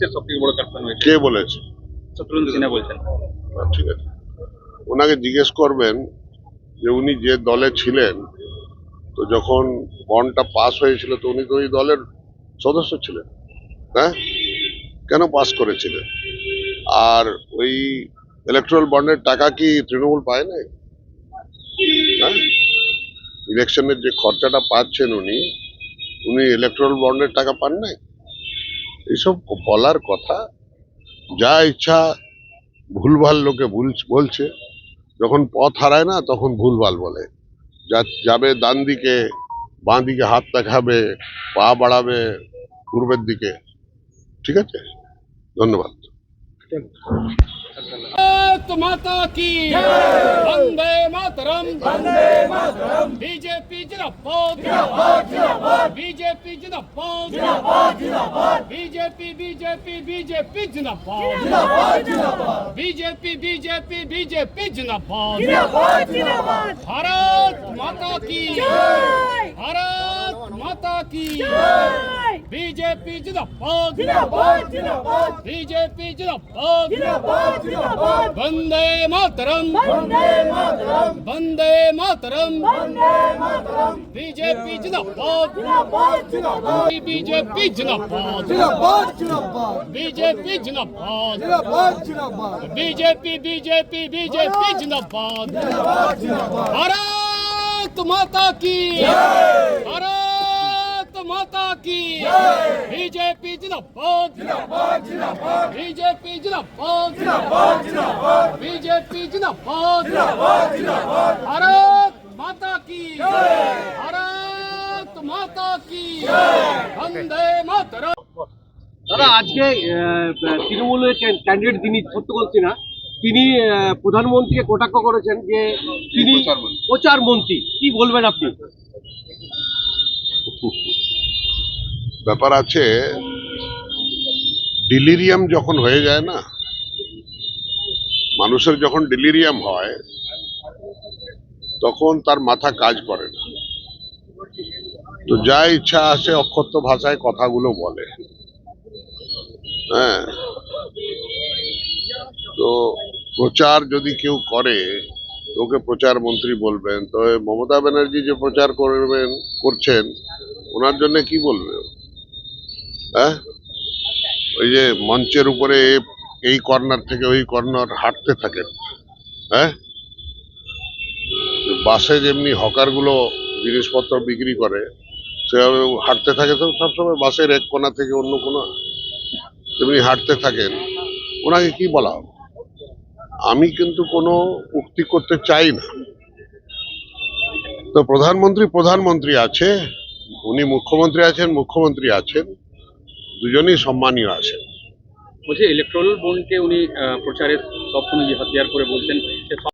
দেশের সব থেকে বড় কারখানা হয়েছে। কে বলেছে? শত্রুঘ্ন সিনহা বলছেন। ঠিক আছে। ওনাকে জিজ্ঞেস করবেন যে উনি যে দলে ছিলেন তো যখন বন্ডটা পাস হয়েছিল তো উনি তো ওই দলের সদস্য ছিলেন হ্যাঁ? কেন পাস করেছিলেন? আর ওই ইলেকট্রাল বন্ডের টাকা কি তৃণমূল পায় নাই? হ্যাঁ? ইলেকশনের যে খরচাটা পাচ্ছেন উনি উনি ইলেকট্রাল বন্ডের টাকা পান নাই? এসব বলার কথা, যা ইচ্ছা ভুলভাল লোকে বলছে। যখন পথ হারায় না, তখন ভুলভাল বলে। যা যাবে ডান দিকে, বাঁ দিকে হাত দেখাবে, পা বাড়াবে পূর্বের দিকে। ঠিক আছে? ধন্যবাদ। মাতা কি? மாதரம் வந்தே மாதரம் பிஜேபி ஜினப்போ ஜினப்போ ஜினப்போ பிஜேபி ஜினப்போ ஜினப்போ ஜினப்போ பிஜேபி பிஜேபி பிஜேபி ஜினப்போ ஜினப்போ ஜினப்போ பிஜேபி பிஜேபி பிஜேபி ஜினப்போ ஜினப்போ ஜினப்போ பாரத் மாதா கி ஜெய் பாரத் மாதா கி ஜெய் பிஜேபி ஜினப்போ ஜினப்போ ஜினப்போ बीजेपी जिंदाबाद। जिंदाबाद जिंदाबाद। वंदे मातरम। वंदे मातरम। वंदे मातरम। वंदे मातरम। बीजेपी जिंदाबाद। जिंदाबाद जिंदाबाद। बीजेपी जिंदाबाद। जिंदाबाद जिंदाबाद। बीजेपी जिंदाबाद। जिंदाबाद जिंदाबाद। बीजेपी बीजेपी बीजेपी जिंदाबाद। जिंदाबाद। जिंदाबाद भारत माता की भारत की बीजेपी जिंदाबाद बीजेपी जिंदाबाद बीजेपी जिंदाबाद भारत माता की भारत माता की वंदे मातरम দাদা আজকে আহ, তৃণমূলের ক্যান- ক্যান্ডিডেট যিনি সত্যকল সিনহা তিনি আহ, প্রধানমন্ত্রীকে কটাক্ষ করেছেন যে তিনি প্রচার মন্ত্রী কি বলবেন আপনি ব্যাপার আছে ডিলিরিয়াম যখন হয়ে যায় না, মানুষের যখন ডিলিরিয়াম হয়, তখন তার মাথা কাজ করে না। তো যা ইচ্ছা আসে অক্ষত ভাষায় কথাগুলো বলে। হ্যাঁ? তো প্রচার যদি কেউ করে তো ওকে প্রচার মন্ত্রী বলবেন। তো এই মমতা ব্যানার্জি যে প্রচার করবেন, করছেন, ওনার জন্য কি বলবে? হ্যাঁ? ওই যে মঞ্চের উপরে এই কর্নার থেকে ওই কর্নার হাঁটতে থাকেন হ্যাঁ? বাসে যেমনি হকারগুলো জিনিসপত্র বিক্রি করে, সেভাবে হাঁটতে থাকে তো সবসময় বাসের এক কোণা থেকে অন্য কোণা তেমনি হাঁটতে থাকেন ওনাকে কি বলা হবে? আমি কিন্তু কোনো উক্তি করতে চাই না। তো প্রধানমন্ত্রী প্রধানমন্ত্রী আছে, উনি মুখ্যমন্ত্রী আছেন মুখ্যমন্ত্রী আছেন। দুজনেই সম্মানীয় আছেন। বলছি ইলেকট্রনাল বন্ডকে উনি আহ, প্রচারের সবসময় হাতিয়ার করে বলছেন